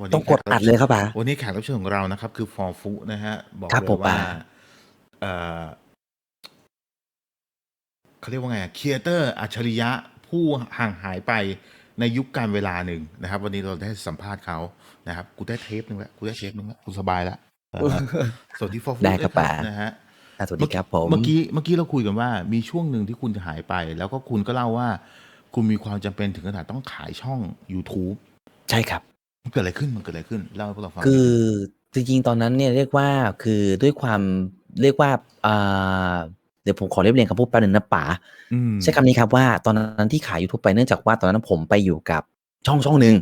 วันต้อนี้งแขกกดรัอับดเลยครับป๋าวันนี้แขกรับเชิญของเรานะครับ คือฟอร์ฟุนะฮะ บอกครับเลผยมว่าป๋าเอ่อเขาเรียกว่าไงครีเอเตอร์อัจฉริยะผู้ห่างหายไปในยุคการเวลาหนึ่งนะครับ วันนี้เราได้สัมภาษณ์เขานะครับ กูได้เทปหนึ่งแล้วกูได้เทปหนึ่งแล้วกูสบายแล้วเออสวัสดีฟอร์ฟุได้ครับป๋า นะฮะ อะสวัสดีครับผม เมื่อกี้เมื่อกี้เราคุยกันว่ามีช่วงหนึ่งที่คุณจะหายไป แล้วก็คุณก็เล่าว่า คุณมีความจำเป็นถึงขนาดต้องขายช่อง YouTube ใช่ครับ มันเกิดอะไรขึ้น มันเกิดอะไรขึ้น เล่าให้พวกเราฟังคือจริงๆ ตอนนั้นเนี่ยเรียกว่าคือด้วยความเรียกว่าอ่าเดี๋ยวผมขอเรียบเรียงคำพูดแป๊บนึงนะป๋าอืม ใช้คำนี้ครับว่าตอนนั้นที่ขาย YouTube ไปเนื่องจากว่าตอนนั้นผมไปอยู่กับช่องช่องหนึ่ง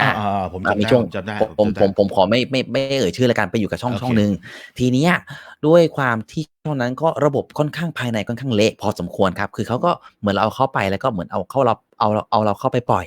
อ่าอ่า อ่าผมอ่าจำมีได้ ช่วงผมจำได้ผมผมจำได้ผมผมขอไม่ไม่ไม่เอ่ยชื่อรายการไปอยู่กับช่องโอเค ช่องหนึ่งทีเนี้ยด้วยความที่ช่วงนั้นก็ระบบค่อนข้างภายในค่อนข้างเละพอสมควรครับ คือเขาก็เหมือนเราเอาเข้าไปแล้วก็เหมือนเอาเข้าเราเอาเราเอาเราเข้าไปปล่อย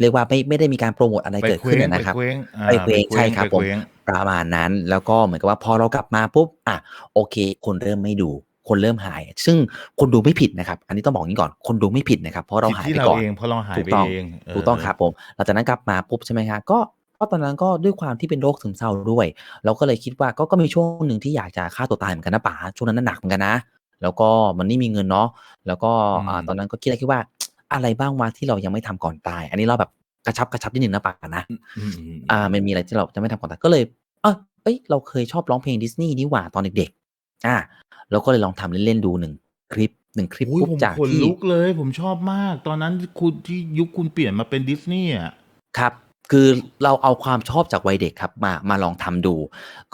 เรียกว่าไม่ไม่ได้มีการโปรโมทอะไรไปเกิดเคว้ขึ้นงนะครับไปเคว้งอ่าไปเคว้งใช่ครับไปผมเคว้งประมาณนั้นแล้วก็เหมือนกับว่าพอเรากลับมาปุ๊บอะโอเค คนเริ่มไม่ดูคนเริ่มหาย ซึ่งคนดูไม่ผิดนะครับ อันนี้ต้องบอกงี้ก่อน คนดูไม่ผิดนะครับ เพราะเราผิดหายที่ไปเราก่อนเองเพราะเราหายถูกไปต้องเองถูกต้องครับผมหลังจากนั้นกลับมาปุ๊บใช่ไหมครับก็ก็ตอนนั้นก็ด้วยความที่เป็นโรคซึมเศร้าด้วย เราก็เลยคิดว่าก็ก็มีช่วงหนึ่งที่อยากจะฆ่าตัวตายเหมือนกันนะป๋าช่วงนั้นน่ะหนักเหมือนกันนะ แล้วก็มันไม่มีเงินเนาะแล้วก็อ่าตอนนั้นก็คิดอะไรคิดว่า อะไรบ้างวะที่เรายังไม่ทำก่อนตาย อันนี้เราแบบกระชับกระชับนิดนึงนะป๋านะอืมอืมอืมอ่า มันมีอะไรที่เราจะไม่ทำก่อนตายก็เลยเออเอ้ยเราเคยชอบร้องเพลงดิสนีย์นี่หว่าตอนเด็กๆอ่าเราก็เลยลองทำเล่นๆดูหนึ่งคลิปหนึ่งคลิปอุ้ยปุ๊บผมจากขนที่ลุกเลย ผมชอบมาก ตอนนั้นคุณที่ยุคคุณเปลี่ยนมาเป็นดิสนีย์อะครับ คือเราเอาความชอบจากวัยเด็กครับมามาลองทำดู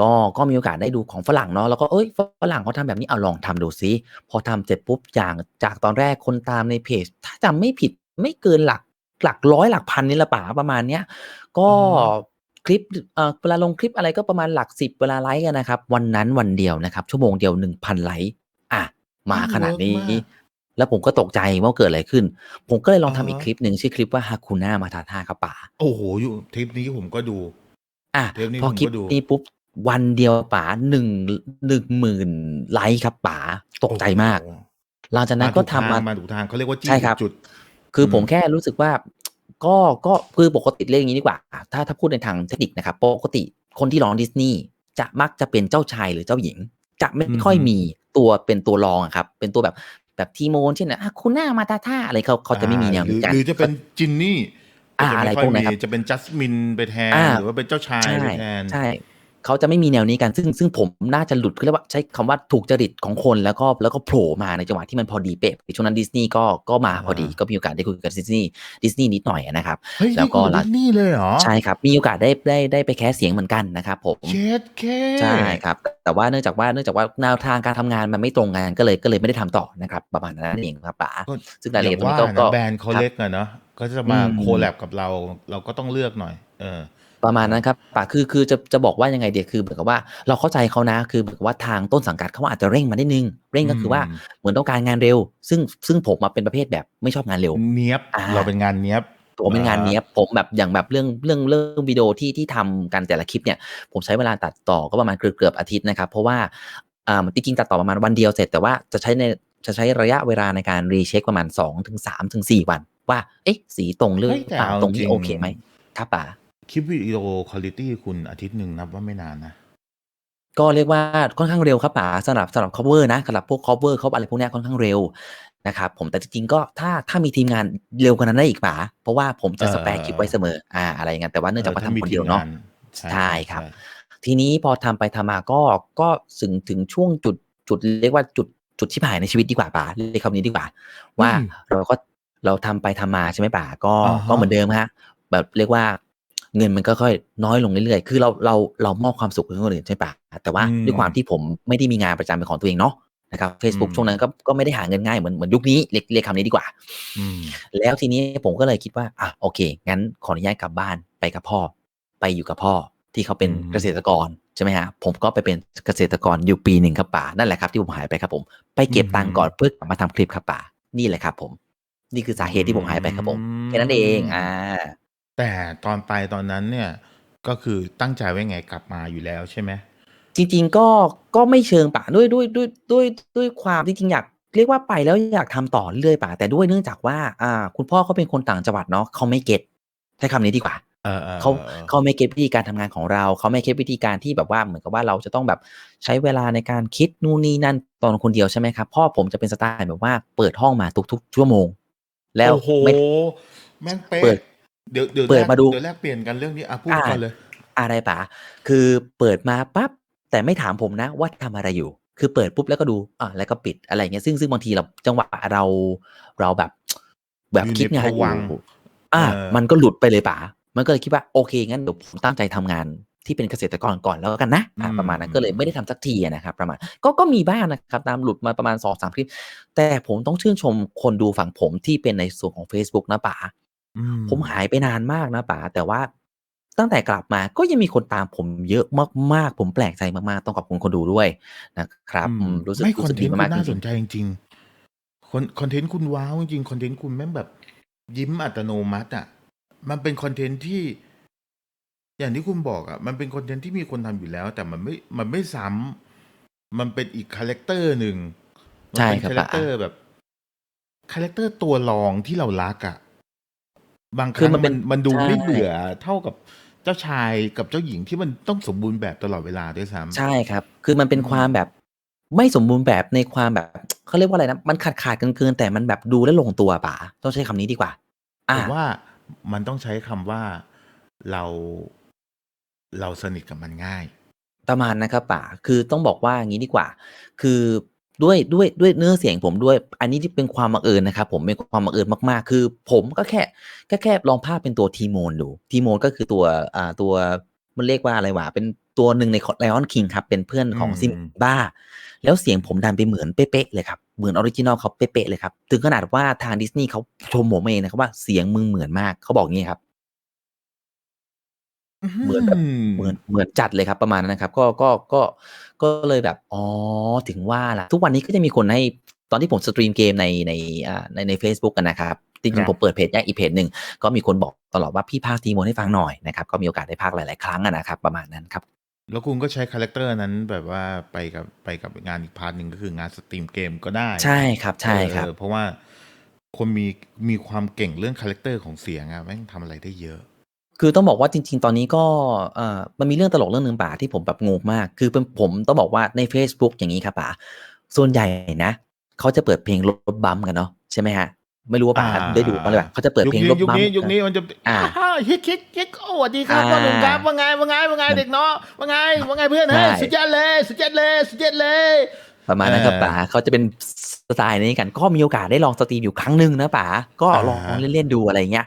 ก็ก็มีโอกาสได้ดูของฝรั่งเนาะแล้วก็เอ้ยฝรั่งเขาทำแบบนี้เอาลองทำดูซิพอทำเสร็จปุ๊บอย่างจากตอนแรกคนตามในเพจ ถ้าจำไม่ผิดไม่เกินหลักหลักร้อยหลักพันนี่ละป่าประมาณเนี้ยก็อือฮึคลิปเอ่อเวลาลงคลิปอะไรก็ประมาณหลักสิบเวลาไลค์กันนะครับ วันนั้นวันเดียวนะครับ ชั่วโมงเดียวหนึ่งพันไลค์อะมาขนาดนี้เวิร์กมาก แล้วผมก็ตกใจว่าเกิดอะไรขึ้น ผมก็เลยลองทำอ่าฮะอีกคลิปหนึ่งชื่อคลิปว่าฮาคูน่ามาทาท่าครับป่า โอ้โหอยู่ทริปนี้ผมก็ดู อะเทปนี้พอผมคลิปก็ดูนี้ปุ๊บวันเดียวป๋าหนึ่งหนึ่งหมื่นไลค์ครับป๋าตกใจมากโอ้โหหลังจากนั้นก็ทำมามาถูกทางเขาเรียกว่าจี้ใช่ครับจุด คือผมอืมแค่รู้สึกว่า ก็ก็คือปกติเรื่องอย่างนี้ดีกว่า ถ้าถ้าพูดในทางเทคนิคนะครับปกติคนที่ร้องดิสนีย์จะมักจะเป็นเจ้าชายหรือเจ้าหญิง จะไม่ค่อยมีตัวเป็นตัวรองอะครับ เป็นตัวแบบ แบบทีโมนเช่นอะคุณหน้ามาตาท่าอะไรเขาเขาจะไม่มีแนวหรืนี้อกันหรือจะเป็นจินนี่อ่าก็จอะไรม่ค่ยพวกนั้นครับมีจะเป็นจัสมินไปแทนอ่าหรือว่าเป็นเจ้าชายใช่ไปแทนใช่ เขาจะไม่มีแนวนี้กันซึ่งซึ่งผมน่าจะหลุดเขาเรียกว่าใช้คำว่าถูกจริตของคนแล้วก็แล้วก็โผล่มาในจังหวะที่มันพอดีเป๊ะช่วงนั้นดิสนีย์ก็ก็มาพอดีอ่าก็มีโอกาสได้คุยกับดิสนีย์ดิสนีย์นิดหน่อยนะครับเฮ้ยแล้วก็นี่คือหลัดิงสนีย์เลยเหรอใช่ครับ มีโอกาสได้ได้ได้ไปแคสเสียงเหมือนกันนะครับผมเจ็ดเคใช่ครับ แต่ว่าเนื่องจากว่าเนื่องจากว่าแนวทางการทำงานมันไม่ตรงกันก็เลยก็เลยไม่ได้ทำต่อนะครับประมาณนั้นเองครับป๋าก็ซึ่งรายละเอียดตรงนี้อก็ย่างก็ว่านะแบรนด์เขาครับเล็กอะเนาะก็จะมาอืมโคแลบกับเราเราก็ต้องเลือกหน่อย เออ ประมาณนั้นครับป่าคือคือจะจะบอกว่ายังไงเดียคือเหมือนกับว่าเราเข้าใจเขานะ คือเหมือนกับว่าทางต้นสังกัดเขาอาจจะเร่งมาได้นึง เร่งก็คือว่าอืมเหมือนต้องการงานเร็ว ซึ่งซึ่งผมมาเป็นประเภทแบบไม่ชอบงานเร็วเนี้ยบอ่าเราเป็นงานเนี้ยบผมเป็นงานเนี้ยผมแบบอย่างแบบเรื่องเรื่องเรื่องวิดีโอที่ที่ทำกันแต่ละคลิปเนี่ย ผมใช้เวลาตัดต่อก็ประมาณเกือบเกือบอาทิตย์นะครับ เพราะว่าอ่าจริงๆตัดต่อประมาณวันเดียวเสร็จแต่ว่าจะใช้ในจะใช้ระยะเวลาในการรีเช็คประมาณ2ถึง3ถึง4วัน ว่าเอ๊ะสีตรงหรือเฮ้ยแต่เปล่าเอาตรงจรินี้งโอเคไหมครับป่า คลิปวิดีโอคุณภาพคุณอาทิตย์หนึ่งนับว่าไม่นานนะ ก็เรียกว่าค่อนข้างเร็วครับป๋าสำหรับสำหรับ cover นะสำหรับพวก cover เขาอะไรพวกเนี้ยค่อนข้างเร็วนะครับผมแต่จริงๆก็ถ้าถ้ามีทีมงานเร็วกว่านั้นได้อีกป๋าเพราะว่าผมจะเออสแปรคลิปไว้เสมออ่าอะไรอย่างเงี้ยแต่ว่าเนื่องจากว่าถ้ทำมีคนเดียวเนาะทีมงใช่ครับ ทีนี้พอทำไปทำมาก็ก็ถึงถึงช่วงจุดจุดเรียกว่าจุดจุดที่ผ่านในชีวิตดีกว่าป๋าเรียกคำนี้ดีกว่า ว่าเราก็เราทำไปทำมาใช่ไหมป๋าก็อ่าฮะก็เหมือนเดิมฮะแบบเรียกว่า เงินมันก็ค่อยน้อยลงเรื่อยๆ คือเราเราเรามอบความสุขให้คนอื่นใช่ปะแต่ว่าอืมด้วยความที่ผมไม่ได้มีงานประจำเป็นของตัวเองเนาะนะครับ Facebook อืมช่วงนั้นก็ก็ไม่ได้หาเงินง่ายเหมือนเหมือนยุคนี้เรียกเรียกคำนี้ดีกว่าอืมแล้วทีนี้ผมก็เลยคิดว่าอะโอเค งั้นขออนุญาตกลับบ้านไปกับพ่อ ไปอยู่กับพ่อที่เขาเป็นอืมเกษตรกรใช่ไหมฮะผมก็ไปเป็นเกษตรกรอยู่ปีหนึ่งครับป่านั่นแหละครับที่ผมหายไปครับผม ไปเก็บตังค์ก่อนเพื่อกลับมาทำคลิปครับป่านี่แหละครับผม นี่คือสาเหตุที่ผมหายไปครับผมแค่นั้นเองอ่า แต่ตอนไปตอนนั้นเนี่ย ก็คือตั้งใจไว้ไงกลับมาอยู่แล้วใช่ไหม จริงๆก็ก็ไม่เชิงป่าด้วยด้วยด้วยด้วยด้วยความที่จริงอยากเรียกว่าไปแล้วอยากทำต่อเรื่อยป่าแต่ด้วยเนื่องจากว่า อ่า คุณพ่อเขาเป็นคนต่างจังหวัดเนาะเขาไม่เก็ตใช้คำนี้ดีกว่าเออเออเขาเออเขาไม่เก็ตวิธีการทำงานของเรา เขาไม่เก็ตวิธีการที่แบบว่าเหมือนกับว่าเราจะต้องแบบใช้เวลาในการคิดนู่นนี่นั่นตอนคนเดียวใช่ไหมครับพ่อผมจะเป็นสไตล์แบบว่าเปิดห้องมาทุกๆชั่วโมง แล้วโอ้โหไม่แม่งเป๊ะเปิด เดี๋ยวเดี๋ยวเปิดแลกมาดูเดี๋ยวแลกเปลี่ยนกันเรื่องนี้อะพูดอ่าก่อนเลย อะไรป๋าคือเปิดมาปั๊บแต่ไม่ถามผมนะว่าทำอะไรอยู่ คือเปิดปุ๊บแล้วก็ดูอ่าแล้วก็ปิดอะไรเงี้ยซึ่งซึ่งบางทีเราจังหวะเราเราแบบ แบบอยู่ในคิดงานอภวังค์ยู่อ่าเออมันก็หลุดไปเลยป๋ามันก็เลยคิดว่าโอเคงั้นเดี๋ยวผมตั้งใจทำงานที่เป็นเกษตรกรก่อนแล้วกันนะอ่าประมาณนั้นก็เลยไม่ได้ทำสักทีอะนะครับ ประมาณก็ก็มีบ้างนะครับ ตามหลุดมาประมาณสองสามคลิป แต่ผมต้องชื่นชมคนดูฝั่งผมที่เป็นในส่วนของ Facebook นะป๋า อืผมหายไปนานมากนะป๋า แต่ว่าตั้งแต่กลับมาก็ยังมีคนตามผมเยอะมาก ๆ ผมแปลกใจมาก ๆ ต้องขอบคุณคนดูด้วยนะครับอือืมมรู้สึกไม่ครู้อนสึกเทดีนต์คุณมากๆจน่าสรินง ใจจริง ๆ คอน คอนเทนต์คุณว้าวจริง ๆ คอนเทนต์คุณแม่งแบบยิ้มอัตโนมัติอะมันเป็นคอนเทนต์ที่ อย่างที่คุณบอกอะมันเป็นคอนเทนต์ที่มีคนทำอยู่แล้ว แต่มันไม่ มันไม่ซ้ำ มันเป็นอีกคาแรคเตอร์หนึ่งมัใช่เป็นครับคาแรคป๋าเตอร์แบบ คาแรคเตอร์ตัวรองที่เรารักอะ บางคคือรั้งมันเป็มันนมันดูใช่ ไม่เบื่อเท่ากับเจ้าชายกับเจ้าหญิงที่มันต้องสมบูรณ์แบบตลอดเวลาด้วยซ้ำใช่ครับ คือมันเป็นอืมความแบบ ไม่สมบูรณ์แบบในความแบบ เขาเรียกว่าอะไรนะ มันขาดขาดๆเกินๆแต่มันแบบดูแลวลงตัวป๋าต้องใช้คำนี้ดีกว่าอ่าผมว่ามันต้องใช้คำว่าเราเราสนิทกับมันง่าย ประมาณนะครับป๋าคือต้องบอกว่าอย่างนี้ดีกว่า คือ ด้วยด้วยด้วยเนื้อเสียงผมด้วย อันนี้ที่เป็นความบังเอิญนะครับ ผมเป็นความบังเอิญมากๆ คือ ผมก็แค่แค่แค่ลองภาพเป็นตัวทีโมนดูทีโมนก็คือตัวอ่าตัวมันเรียกว่าอะไรวะเป็นตัวหนึ่งในไลออนคิงครับ เป็นเพื่อนของอืมซิมบ้า แล้วเสียงผมดันไปเหมือนเป๊ะๆเลยครับ เหมือนออริจินอลเขาเป๊ะๆเลยครับ ถึงขนาดว่าทางดิสนีย์เขาชมผมเองนะครับว่าเสียงมึงเหมือนมากเขาบอกงี้ครับ เหมือนแบบเหมือนเหมือนจัดเลยครับประมาณนั้นนะครับ ก็ก็ก็ก็เลยแบบอ๋อถึงว่าล่ะ ทุกวันนี้ก็จะมีคนให้ตอนที่ผมสตรีมเกมในในอ่าในในเฟซบุ๊กกันนะครับจครัริงบๆผมเปิดเพจแยกอีกเพจหนึ่งก็มีคนบอกตลอดว่าพี่พากทีโมนให้ฟังหน่อยนะครับก็มีโอกาสได้พากหลาย ๆ ครั้งอะนะครับ ประมาณนั้นครับ แล้วคุณก็ใช้คาแรคเตอร์นั้นแบบว่าไปกับไปกับงานอีกพาร์ทหนึ่งก็คืองานสตรีมเกมก็ได้ ใช่ครับใช่ครับเออเพราะว่าคนมีมีความเก่งเรื่องคาแรคเตอร์ของเสียงอะแม่งทำอะไรได้เยอะ คือต้องบอกว่าจริง ๆ ตอนนี้ก็เอ่อมันมีเรื่องตลกเรื่องหนึ่งป่าที่ผมแบบงงมาก คือเป็นผมต้องบอกว่าใน Facebook อย่างนี้ครับป่าส่วนใหญ่นะเขาจะเปิดเพลงรถบัมป์กันเนาะใช่ไหมฮะไม่รู้ว่าป่าอ่าได้ดูบ้างหรือเปล่าเขาจะเปิดเพลงรถยุคบัมนี้ป์ยุคนี้มันจะอ่าอ่าฮิตฮิตฮิตโอ้สวัสดีครับอ่าพ่อหนุ่มครับว่าไงว่าไงว่าไงเด็กเนาะว่าไงว่าไงเพื่อนเฮ้ยใช่สุดยอดเลยสุดยอดเลยสุดยอดเลยประมาณนั้นครับเออป๋าเขาจะเป็นสไตล์นี้กัน ก็มีโอกาสได้ลองสตรีมอยู่ครั้งหนึ่งนะป๋าก็อ่าลองเล่นๆดูอะไรเงี้ย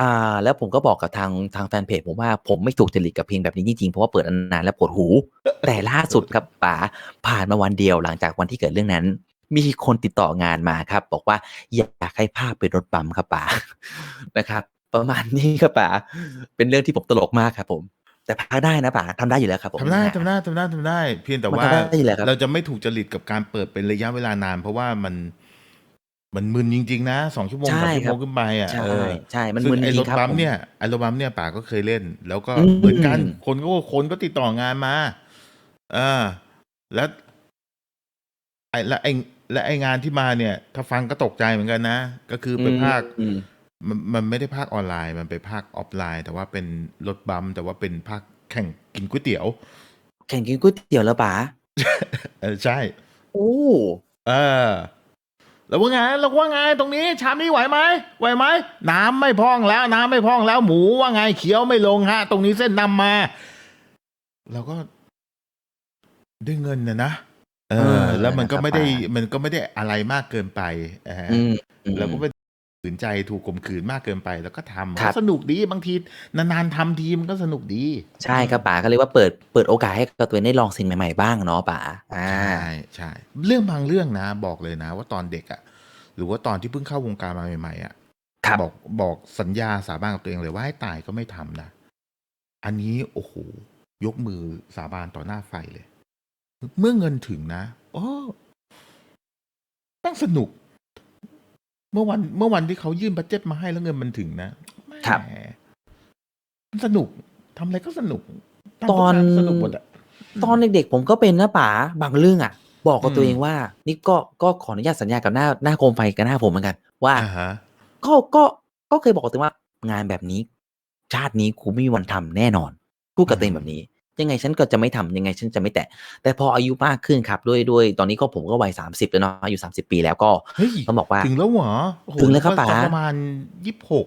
อ่า แล้วผมก็บอกกับทางทางแฟนเพจผมว่าผมไม่ถูกจริตกับเพลงแบบนี้จริงๆ เพราะว่าเปิดนานแล้วปวดหู แต่ล่าสุดครับป๋าผ่านมาวันเดียวหลังจากวันที่เกิดเรื่องนั้น มีคนติดต่องานมาครับ บอกว่าอยากให้ภาพเป็นรถบัมป์ครับป๋านะครับ ประมาณนี้ครับป๋าเป็นเรื่องที่ผมตลกมากครับผมแต่พากได้นะป๋าทำได้อยู่แล้วครับผมทำได้ทำได้ทำได้ทำได้ เพียงแต่มันว่าทำได้อยู่แล้วครับเราจะไม่ถูกจริตกับการเปิดเป็นระยะเวลานาน เพราะว่ามัน มันมึนจริง ๆ นะสองชั่วโมงใช่สามชั่วครัโมบงขึ้นไปอะใช่ เออใช่ มันซึ่งมึนจไอ้ริรงถๆครับบัมผมเนี่ยไอ้รถบัมเนี่ยป่าก็เคยเล่น แล้วก็อืมเหมือนกันคนก็คนก็ติดต่องานมาอ่าแล้ว ไอ้และไอ้และไอ้งานที่มาเนี่ย ถ้าฟังก็ตกใจเหมือนกันนะ ก็คือเป็นภาคอืมมันมันไม่ได้ภาคออนไลน์ มันเป็นภาคออฟไลน์ แต่ว่าเป็นรถบัมแต่ว่าเป็นภาคแข่งกินก๋วยเตี๋ยว แข่งกินก๋วยเตี๋ยวแล้วป๋าเออใช่ โอ้ เออ แล้วว่าไงแล้วว่าไงตรงนี้ ชามนี้ไหวไหมไหวไหมน้ำไม่พองแล้ว น้ำไม่พองแล้วหมูว่าไงเขียวไม่ลงฮะ ตรงนี้เส้นนำมาเราก็ได้เงินนะนะเออ แล้วมันก็ไม่ได้มันก็ไม่ได้อะไรมากเกินไปเอออืมอืมแล้วก็ไป ขืนใจถูกข่มขืนมากเกินไป แล้วก็ทำครับก็สนุกดีบางทีนานๆทำทีมันก็สนุกดี ใช่ครับป๋าก็เรียกว่าเปิดเปิดโอกาสให้กับตัวเองได้ลองสิ่งใหม่ๆบ้างเนาะป๋าอ่าใช่ใช่เรื่องบางเรื่องนะ บอกเลยนะ ว่าตอนเด็กอะ่ะ หรือว่าตอนที่เพิ่งเข้าวงการมาใหม่ๆอะ่ะครับบอกบอกสัญญาสาบานกับตัวเองเลยว่าให้ตายก็ไม่ทำนะ อันนี้โอ้โหยกมือสาบานต่อหน้าไฟเลย เมื่อเงินถึงนะโอ้ตั้งสนุก เมื่อวันเมื่อวันที่เขายื่นบัตเจ็ตมาให้แล้วเงินมันถึงนะครับแหมมันสนุกทำอะไรก็สนุกงตอนสนุกหมดอะตอนเด็กๆผมก็เป็นนะป๋าบางเรื่องอะบอกกับอืมตัวเองว่า นี่ก็ก็ขออนุญาตสัญญากับหน้าหน้าโคมไฟกับหน้าผมเหมือนกัน ว่าอ่าฮะก็ก็ก็เคยบอกกับตัวเองว่างานแบบนี้ ชาตินี้กูไม่มีวันทำแน่นอนพูดกับตัวเองอืมแบบนี้ ยังไงฉันก็จะไม่ทำยังไงฉันจะไม่แตะ แต่พออายุมากขึ้นครับด้วยด้วย ตอนนี้ก็ผมก็วัยสามสิบแล้วเนาะอายุสามสิบปีแล้วก็เฮ้ยต้องบอกว่าถึงแล้วเหรอโอ้โหถึงแล้วครับก็ป๋าประมาณยี่สิบหก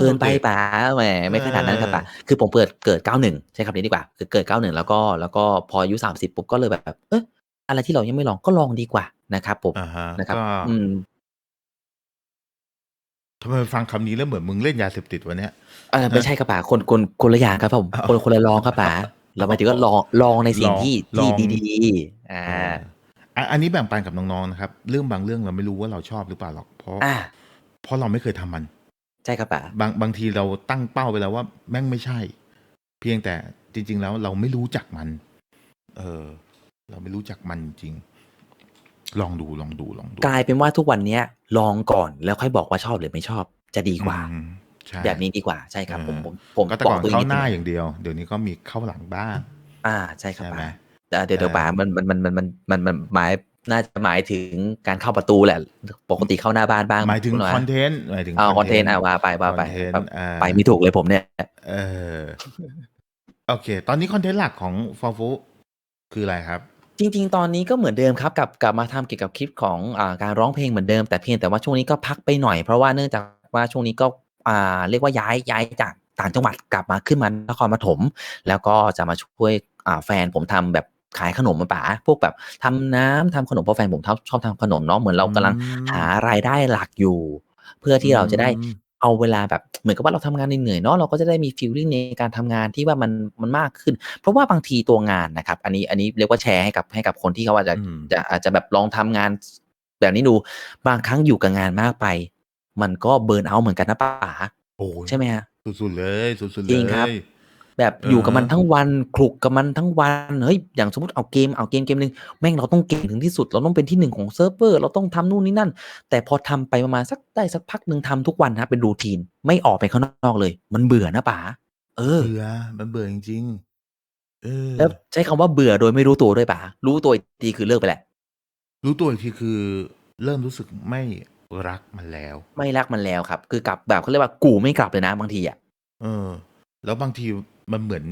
เกินไปป๋าแหมไม่ขนาดนั้นครับป๋าคือผมเปิดเกิดเก้าหนึ่งใช้คำนี้ดีกว่าคือเกิดเก้าหนึ่งแล้วก็แล้วก็พออายุสามสิบปุ๊บก็เลยแบบเอออะไรที่เรายังไม่ลองก็ลองดีกว่านะครับผมอ่าฮะนะครับก็อืม ทำไมฟังคำนี้แล้วเหมือนมึงเล่นยาเสพติดวะเนี่ยเออไม่ใช่ครับป๋าคนคนคนละอย่างครับผมอ้าวคนคนละลองครับป๋าเราหมายถึงว่าลองลองในสิ่งลองที่ลที่องดีๆอ่าเอออะอันนี้แบ่งปันกับน้องๆนะครับ เรื่องบางเรื่องเราไม่รู้ว่าเราชอบหรือเปล่าหรอกเพราะอ่าเพราะเราไม่เคยทำมัน ใช่ครับป๋าบางบางทีเราตั้งเป้าไปแล้วว่าแม่งไม่ใช่ เพียงแต่จริง ๆ แล้วเราไม่รู้จักมัน เออ เราไม่รู้จักมันจริง ลองดูลองดูลองดูกลายเป็นว่าทุกวันเนี้ย ลองก่อนแล้วค่อยบอกว่าชอบหรือไม่ชอบ จะดีกว่าอืมใช่แบบนี้ดีกว่าใช่ครับผมเออผมผมก็แต่บก่ออกนตัวเองเข้านิดหนึน้างอย่างเดียว เดี๋ยวนี้ก็มีเข้าหลังบ้าง อ่าใช่ครับใช่ไหมป๋าอ่าเดี๋ยวเดี๋ยวเออป๋ามันมันมันมันมันมันมันหมายน่าจะหมายถึงการเข้าประตูแหละ ปกติเข้าหน้าบ้านบ้างหมายถึงคุณหคอนเทนต์หมายถึงอ่าคอนเทนต์อ่าว่าไปว่าไปคอนเทนต์ครับอ่าไปไม่ถูกเลยผมเนี่ย เออโอเค ตอนนี้คอนเทนต์หลักของฟอร์ฟูคืออะไรครับ จริง ๆ ตอนนี้ก็เหมือนเดิมครับ กลับกลับมาทำเกี่ยวกับคลิปของอ่าการร้องเพลงเหมือนเดิม แต่เพียงแต่ว่าช่วงนี้ก็พักไปหน่อย เพราะว่าเนื่องจากว่าช่วงนี้ก็อ่าเรียกว่าย้ายย้ายจากต่างจังหวัดกลับมาขึ้นมานครปฐมแล้วก็จะมาช่วยอ่าแฟนผมทำแบบขายขนมมาป๋าพวกแบบทำน้ำทำขนมเพราะแฟนผมชอบชอบทำขนมเนาะเหมือนเรากำลังอืม หารายได้หลักอยู่ เพื่อที่เราจะได้อืม เอาเวลาแบบเหมือนกับว่าเราทำงานเหนื่อยๆเนาะเราก็จะได้มีฟีลลิ่งในการทำงานที่ว่ามันมันมากขึ้น เพราะว่าบางทีตัวงานนะครับ อันนี้อันนี้เรียกว่าแชร์ให้กับให้กับคนที่เขาอาจจะอืมจะอาจจะแบบลองทำงานแบบนี้ดูบางครั้งอยู่กับงานมากไป มันก็เบิร์นเอาท์เหมือนกันนะป๋าโอ้ยใช่ไหมฮะสุดๆเลยสุดๆจริเลงครับย แบบเอออยู่กับมันทั้งวันคลุกกับมันทั้งวันเฮ้ยอย่างสมมติเอาเกมเอาเกมเกมหนึ่งแม่งเราต้องเก่งถึงที่สุด เราต้องเป็นที่หนึ่งของเซิร์ฟเวอร์เราต้องทำนู่นนี่นั่น แต่พอทำไปประมาณสักได้สักพักหนึ่งทำทุกวันนะเป็นรูทีนไม่ออกไปข้างนอกเลย มันเบื่อนะป๋าเออเบื่อมันเบื่อจริงๆเออ แล้วใช้คำว่าเบื่อโดยไม่รู้ตัวด้วยป๋ารู้ตัวอีกทีคือเลิกไปแหละรู้ตัวอีกทีคือเริ่มรู้สึกไม่รักมันแล้ว ไม่รักมันแล้วครับ คือกลับแบบเขาเรียกว่ากูไม่กลับเลยนะบางทีอะเออ แล้วบางที มันเหมือน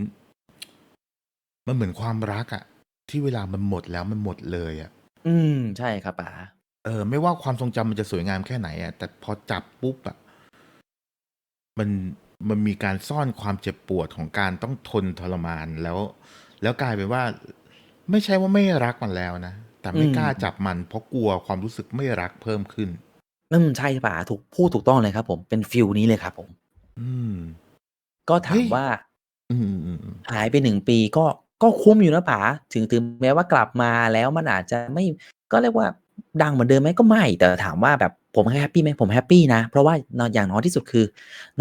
มันเหมือนความรักอะที่เวลามันหมดแล้วมันหมดเลยอะอืม ใช่ครับป๋าเออ ไม่ว่าความทรงจำมันจะสวยงามแค่ไหนอะแต่พอจับปุ๊บอะมันมันมีการซ่อนความเจ็บปวดของการต้องทนทรมานแล้ว แล้วกลายเป็นว่า ไม่ใช่ว่าไม่รักมันแล้วนะ แต่ไม่กล้าจับมันเพราะกลัวความรู้สึกไม่รักเพิ่มขึ้นอืมใช่ป๋าถูกพูดถูกต้องเลยครับ ผมเป็นฟิลนี้เลยครับ ผม อืม ก็ถาเฮ้มยว่า อืมอืมอืมอืมหายไปหนึ่งปี ก็ ก็คุ้มอยู่นะป๋า ถึง ถึงแม้ว่ากลับมาแล้วมันอาจจะไม่ ก็เรียกว่า ดังเหมือนเดิมไหม ก็ไม่ แต่ถามว่าแบบผมแฮปปี้ไหม ผมแฮปปี้นะ เพราะว่าอย่างน้อยที่สุด คือ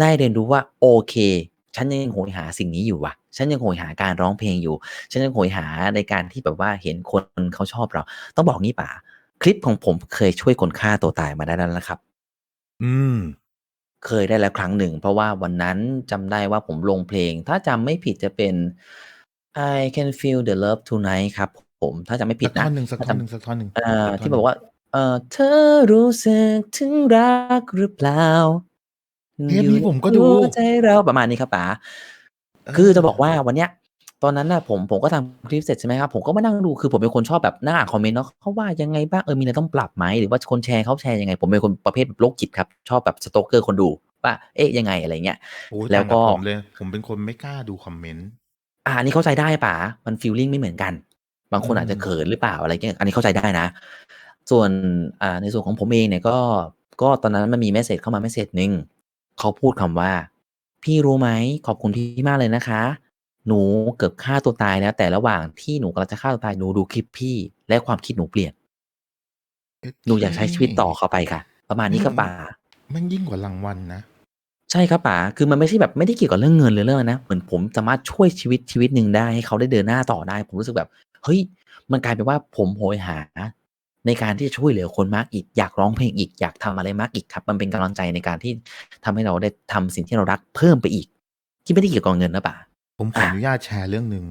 ได้เรียนรู้ว่า โอเค ฉันยังโหยหาสิ่งนี้อยู่ว่ะ ฉันยังโหยหาการร้องเพลงอยู่ ฉันยังโหยหาในการที่แบบว่าเห็นคนเขาชอบเรา ต้องบอกงี้ป๋า คลิปของผมเคยช่วยคนฆ่าตัวตายมาได้แล้วนะครับ อืม เคยได้แล้วครั้งหนึ่ง เพราะว่าวันนั้นจำได้ว่าผมลงเพลง ถ้าจำไม่ผิดจะเป็น I can feel the love tonight ครับผมถ้าจำไม่ผิสัดกท่นะอนหนึ่งสักถ้าท่อนจำหนึ่งสักท่อนหนึ่งเอ่อสัท่นที่บอกว่าเอ่อเธอรู้สึกถึงรักหรือเปล่าเทปนี้ผมก็ดูหัวใจเราประมาณนี้ครับป๋าคือจะบอกว่าวันเนี้ย ตอนนั้นน่ะผมผมก็ทำคลิปเสร็จใช่ไหมครับ ผมก็มานั่งดูคือผมเป็นคนชอบแบบหน้าอ่านคอมเมนต์เนาะเขาว่ายังไงบ้างเออมีอะไรต้องปรับไหมหรือว่าคนแชร์เขาแชร์ยังไง ผมเป็นคนประเภทแบบโรคจิตครับ ชอบแบบสโตเกอร์คนดูว่าเอ๊ะยังไงอะไรเงี้ยโอ้ยแล้วก็ต่างบผมเลยผมเป็นคนไม่กล้าดูคอมเมนต์อ่าอันนี้เข้าใจได้ป่ะมันฟีลลิ่งไม่เหมือนกัน บางคนอืมอาจจะเขินหรือเปล่าอะไรเงี้ยอันนี้เข้าใจได้นะ ส่วนอ่าในส่วนของผมเองเนี่ยก็ก็ตอนนั้นมันมีเมสเซจเข้ามาเมสเซจหนึ่งเขาพูดคำว่า พี่รู้ไหมขอบคุณพี่มากเลยนะคะ หนูเกือบฆ่าตัวตายแล้ว แต่ระหว่างที่หนูกำลังจะฆ่าตัวตายหนูดูคลิปพี่ และความคิดหนูเปลี่ยน หนูอยากใช้ชีวิตต่อเข้าไปค่ะ ประมาณนี้ครับป่า มันยิ่งกว่ารางวัลนะ ใช่ครับป๋าคือมันไม่ใช่แบบไม่ได้เกี่ยวกับเรื่องเงินหรือเรื่องอะไรนะ เหมือนผมสามารถช่วยชีวิตชีวิตหนึ่งได้ให้เขาได้เดินหน้าต่อได้ ผมรู้สึกแบบ เฮ้ย มันกลายเป็นว่าผมโหยหา ในการที่จะช่วยเหลือคนมากอีก อยากร้องเพลงอีก อยากทำอะไรมากอีกครับ มันเป็นกำลังใจในการที่ทำให้เราได้ทำสิ่งที่เรารักเพิ่มไปอีก ที่ไม่ได้เกี่ยวกับเงินนะป๋า ผมขออะอนุญาตแชร์เรื่องหนึ่ง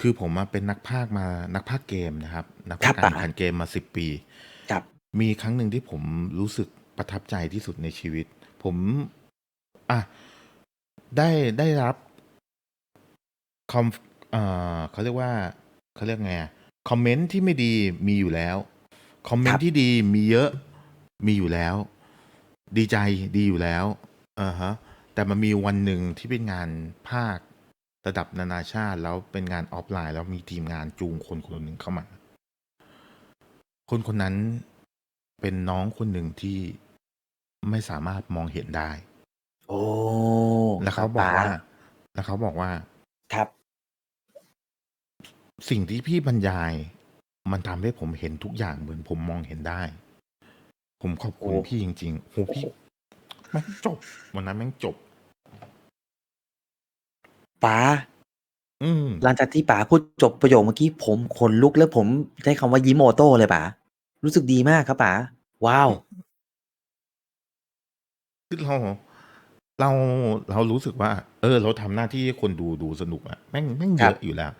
คือผมมาเป็นนักพากย์มานักพากย์เกมนะครับ นักครัพากบย์การป๋าแข่งขันเกมมาสิบปีครับมีครั้งหนึ่งที่ผมรู้สึกประทับใจที่สุดในชีวิต ผมอะได้ได้รับคอมเอ่อเขาเรียกว่าเขาเรียกไงอะคอมเมนต์ที่ไม่ดีมีอยู่แล้ว คอมเมนครับต์ที่ดีมีเยอะมีอยู่แล้ว ดีใจดีอยู่แล้วอ่าฮะแต่มันมีวันหนึ่งที่เป็นงานภาค ระดับนานาชาติแล้วเป็นงานออฟไลน์แล้วมีทีมงานจูงคนคนหนึ่งเข้ามา คนคนนั้นเป็นน้องคนหนึ่งที่ไม่สามารถมองเห็นได้ โอ้แล้วเขาบอกว่าป๋แล้วเขาบอกว่าครับ สิ่งที่พี่บรรยาย มันทำให้ผมเห็นทุกอย่างเหมือนผมมองเห็นได้ ผมขอบคุณโอ้พี่จริงๆโหพี่แม่งจบ วันนั้นแม่งจบ ป๋า อืม หลังจากที่ป๋าพูดจบประโยคเมื่อกี้ผมขนลุกแล้วผมใช้คำว่ายิ้มโอโต้เลยป๋า รู้สึกดีมากครับป๋า ว้าว คือเราเราเรารู้สึกว่า เออ เราทำหน้าที่ให้คนดูดูสนุกอะแม่งแม่งเยครัอะบอยู่แล้ว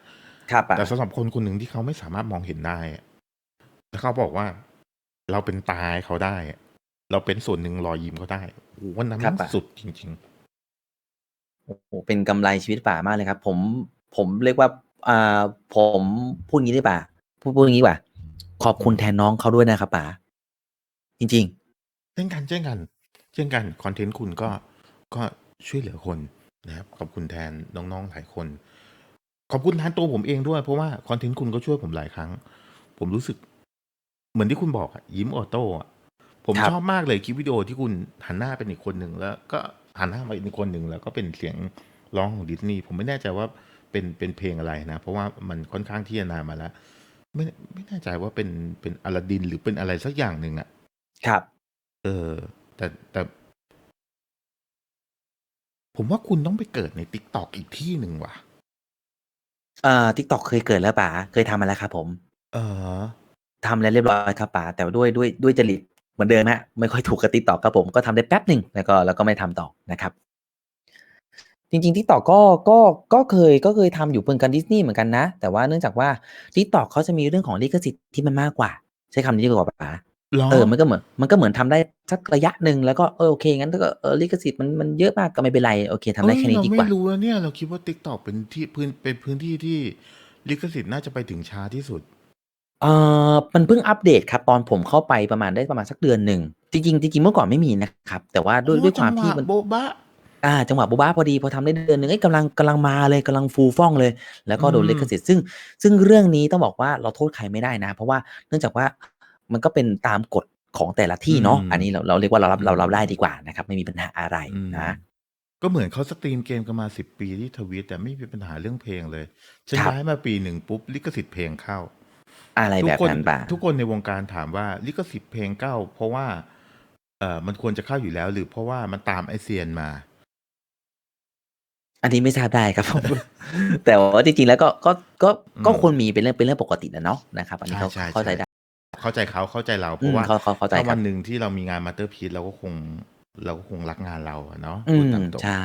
ครับป๋า แต่สำหรับคนคนหนึ่งที่เขาไม่สามารถมองเห็นได้อะแล้วเขาบอกว่า เราเป็นตาให้เขาได้อะเราเป็นส่วนหนึ่งรอยยิ้มเขาได้โอ้โหวันนั้นครับแม่งป๋า สุดจริง โอ้โหเป็นกำไรชีวิตป๋ามากเลยครับ ผมผมเรียกว่าอ่าผมพูดงี้ได้ป่ะพูดพูดอย่างนี้ป่ะขอบคุณแทนน้องเขาด้วยนะครับป๋าจริงๆเช่นกันเช่นกันเช่นกันคอนเทนต์คุณก็ก็ช่วยเหลือคนนะครับขอบคุณแทนน้องๆหลายคน ขอบคุณแทนตัวผมเองด้วยเพราะว่าคอนเทนต์คุณก็ช่วยผมหลายครั้ง ผมรู้สึก เหมือนที่คุณบอกอะยิ้มออโต้อะผมครับชอบมากเลยคลิปวิดีโอที่คุณหันหน้าเป็นอีกคนหนึ่งแล้ว ก็ หันหน้ามาอีกคนหนึ่งแล้วก็เป็นเสียงร้องของดิสนีย์ผมไม่แน่ใจว่าเป็นเป็นเพลงอะไรนะ เพราะว่ามันค่อนข้างที่จะนานมาแล้ว ไม่ไม่แน่ใจว่าเป็นเป็นอลาดินหรือเป็นอะไรสักอย่างหนึ่งอะๆครับ เออ แต่แต่ ผมว่าคุณต้องไปเกิดในติ๊กตอกอีกที่หนึ่งว่ะเอ่อทิกตอกเคยเกิดแล้วป๋าเคยทำมาแล้วครับผม เออทำแล้วเรียบร้อยครับป๋าแต่ด้วยด้วยด้วยจริต เหมือนเดิมฮะไม่ค่อยถูกกับทิกตอกครับผมก็ทำได้แป๊บหนึ่งแล้วก็แล้วก็ไม่ทำต่อนะครับ จริงๆทิกตอกก็ก็ก็เคยก็เคยทำอยู่เพื่อนกันดิสนีย์เหมือนกันนะ แต่ว่าเนื่องจากว่าทิกตอกเขาจะมีเรื่องของลิขสิทธิ์ที่มันมากกว่า ใช้คำนี้ดีกว่าป๋าหรอเออมันก็เหมือนมันก็เหมือนทำได้สักระยะหนึ่งแล้วก็เออโอเคงั้นก็เออลิขสิทธิ์มันมันเยอะมากก็ไม่เป็นไรโอเคทำได้แค่นี้ดีกว่าเเราไม่รู้นะเนี่ยเราคิดว่าติ๊กตอกเป็นที่พื้นเป็นพื้นที่ที่ลิขสิทธิ์น่าจะไปถึงช้าที่สุด เออมันเพิ่งอัปเดตครับ ตอนผมเข้าไปประมาณ ได้ประมาณสักเดือนหนึ่ง จริง ๆ จริง ๆ เมื่อก่อนไม่มีนะครับ แต่ว่าด้วยโอ้ด้วยความจังหที่มัน โบ๊ะบะอ่าจังหวะบูบ้าพอดี พอทำได้เดือนหนึ่งเอ้ย กำลัง กำลังมาเลย กำลังฟูฟ่องเลย แล้วก็โดนอืมลิขสิทธิ์ ซึ่ง ซึ่งเรื่องนี้ต้องบอกว่า เราโทษใครไม่ได้นะ เพราะว่าเนื่องจากว่า มันก็เป็นตามกฎของแต่ละที่เนาะอันนี้เรา เราเรียกว่า เรารับเราเราได้ดีกว่านะครับ ไม่มีปัญหาอะไรอืม นะ ก็เหมือนเขาสตรีมเกมกันมาสิบปีที่ทวิตแต่ไม่มีปัญหาเรื่องเพลงเลยฉันครับย้ายมาปีหนึ่งปุ๊บ ลิขสิทธิ์เพลงเข้า อะไรทุแบกบคนนั้นป่ะทุกคนในวงการถามว่าลิขสิทธิ์เพลงเก้าเพราะว่าเอ่อมันควรจะเข้าอยู่แล้ว หรือเพราะว่ามันตามไอเซียนมา อันนี้ไม่ทราบได้ครับผมแต่ว่าจริงๆแล้วก็ก็ก็ก็อืมควรมีเป็นเรื่องเป็นเรื่องปกตินะเนาะนะครับ อันนี้เขาใช่ใช่เข้าใจใช่ได้เข้าใจเขาเข้าใจเราเพอืราะมว่าเขาเขาเข้าใจถ้าครัวับนหนึ่งที่เรามีงานมาสเตอร์พี e เราก็คง เราก็คงรักงานเราอะเนาะอืพูดมตามตรงใช่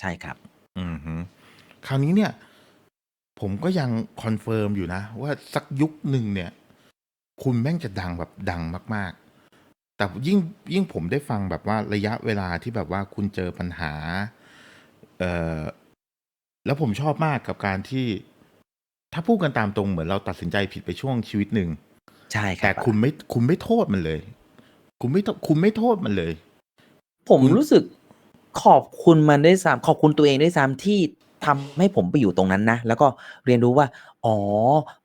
ใช่ครับ อืมฮึคราวนี้เนี่ย ผมก็ยังคอนเฟิร์มอยู่นะ ว่าสักยุคหนึ่งเนี่ย คุณแม่งจะดังแบบดังมาก ๆ แต่ยิ่งยิ่งผมได้ฟังแบบว่าระยะเวลาที่แบบว่าคุณเจอปัญหา เอ่อ แล้วผมชอบมากกับการที่ถ้าพูดกันตามตรงเหมือนเราตัดสินใจผิดไปช่วงชีวิตหนึ่งใช่ครัแต่บคุณไม่คุณไม่โทษมันเลย คุณไม่โทคุณไม่โทษมันเลย ผมคุณรู้สึกขอบคุณมันได้วยซ้ำขอบคุณตัวเองได้วยซ้ำที่ ทำให้ผมไปอยู่ตรงนั้นนะ แล้วก็เรียนรู้ว่า อ๋อ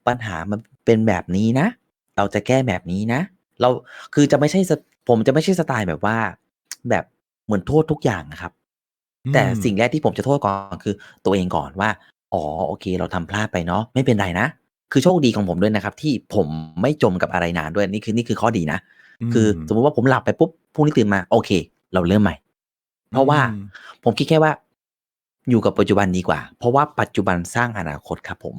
ปัญหามันเป็นแบบนี้นะ เราจะแก้แบบนี้นะ เราคือจะไม่ใช่สผมจะไม่ใช่สไตล์แบบว่า แบบเหมือนโทษทุกอย่างนะครับ แต่อืมสิ่งแรกที่ผมจะโทษก่อนคือตัวเองก่อนว่า อ๋อโอเค เราทำพลาดไปเนาะไม่เป็นไรนะคือโชคดีของผมด้วยนะครับ ที่ผมไม่จมกับอะไรนานด้วยนี่คือนี่คือข้อดีนะ คือสมมุติว่าผมหลับไปปุ๊บพรุ่งนี้ตื่นมา โอเค เราเริ่มใหม่ เพราะว่าอืมผมคิดแค่ว่า อยู่กับปัจจุบันดีกว่า เพราะว่าปัจจุบันสร้างอนาคตครับผม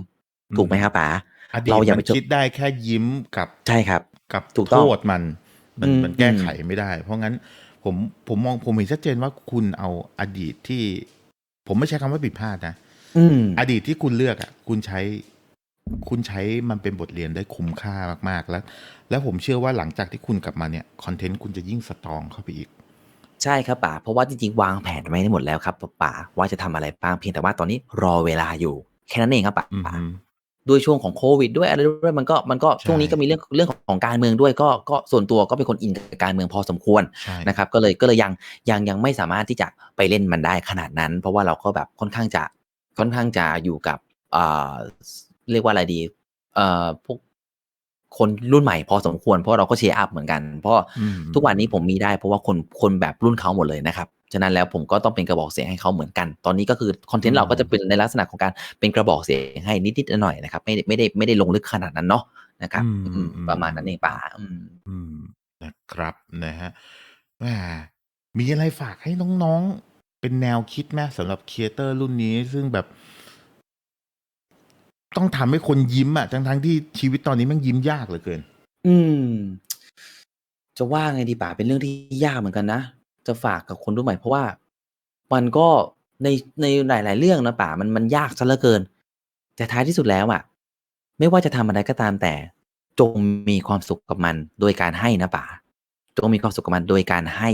ถูกไหมครับป๋าอดีตเราอย่ามัไปนจดคิดได้แค่ยิ้มกับใช่ครับ กับถูกต้องโทษมัน มันอืมมันแก้อืมไขไม่ได้ เพราะงั้นผมผมมองผมเห็นชัดเจนว่าคุณเอาอดีตที่ ผมไม่ใช้คำว่าผิดพลาดนะอืมอดีตที่คุณเลือกอะ คุณใช้ คุณใช้มันเป็นบทเรียนได้คุ้มค่ามากๆแล้ว แล้วผมเชื่อว่าหลังจากที่คุณกลับมาเนี่ยคอนเทนต์คุณจะยิ่งสตรองเข้าไปอีก ใช่ครับป๋า เพราะว่าจริง ๆ วางแผนไว้ได้หมดแล้วครับป๋าว่าจะทำอะไรบ้างเพียงแต่ว่าตอนนี้รอเวลาอยู่ แค่นั้นเองครับป๋าอือฮึด้วยช่วงของโควิด ด้วยอะไรด้วยมันก็มันก็ใช่ ช่วงนี้ก็มีเรื่องเรื่องของการเมืองด้วยก็ก็ส่วนตัวก็เป็นคนอินกับการเมืองพอสมควร ใช่ นะครับก็เลยก็เลยยังยังยังไม่สามารถที่จะไปเล่นมันได้ขนาดนั้น เพราะว่าเราก็แบบค่อนข้างจะค่อนข้างจะอยู่กับอ่าเรียกว่าอะไรดีเอ่อพวก คนรุ่นใหม่พอสมควรเพราะเราก็เชียร์อัพเหมือนกัน เพราะอืมทุกวันนี้ผมมีได้เพราะว่าคนคนแบบรุ่นเขาหมดเลยนะครับฉะนั้นแล้วผมก็ต้องเป็นกระบอกเสียงให้เขาเหมือนกัน ตอนนี้ก็คือคอนเทนต์เราก็จะเป็นในลักษณะของการเป็นกระบอกเสียงให้นิดๆหน่อยๆนะครับ ไม่ได้ไม่ได้ไม่ได้ลงลึกขนาดนั้นเนาะนะครับอืมอืมอืมประมาณนั้นเองป่าอืมอืมนะครับนะฮะแหมมีอะไรฝากให้น้องๆ เป็นแนวคิดไหมสำหรับครีเอเตอร์รุ่นนี้ซึ่งแบบ ต้องทำให้คนยิ้มอะทั้งทั้งที่ชีวิตตอนนี้มันยิ้มยากเหลือเกิน อืม จะว่าไงดีป่าเป็นเรื่องที่ยากเหมือนกันนะ จะฝากกับคนรุ่นใหม่เพราะว่า มันก็ในในหลาย ๆ เรื่องนะป่ามันมันยากซะเหลือเกิน แต่ท้ายที่สุดแล้วอะไม่ว่าจะทำอะไรก็ตามแต่ จงมีความสุขกับมัน โดยการให้นะป่าจงมีความสุขกับมันโดยการให้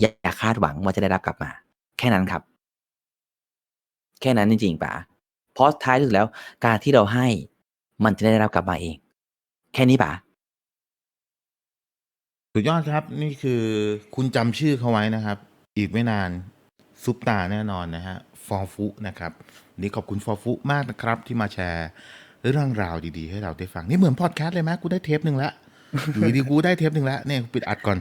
อย่าคาดหวังว่าจะได้รับกลับมา แค่นั้นครับ แค่นั้นจริงๆป่า ราะท้ายที่สุดแล้ว การที่เราให้มันจะได้รับกลับมาเอง แค่นี้ป่าสุดยอดครับ นี่คือคุณจำชื่อเขาไว้นะครับ อีกไม่นานซุปตาแน่นอนนะฮะฟอร์ฟุนะครับนี่ขอบคุณฟอร์ฟุมากนะครับ ที่มาแชร์เรื่องราวดีๆ ให้เราได้ฟัง นี่เหมือนพอดแคสต์เลยไหมกูได้เทปหนึ่งล้วอยู่ดีกูได้เทปหนึ่งล้วเนี่ยปิดอัดก่อน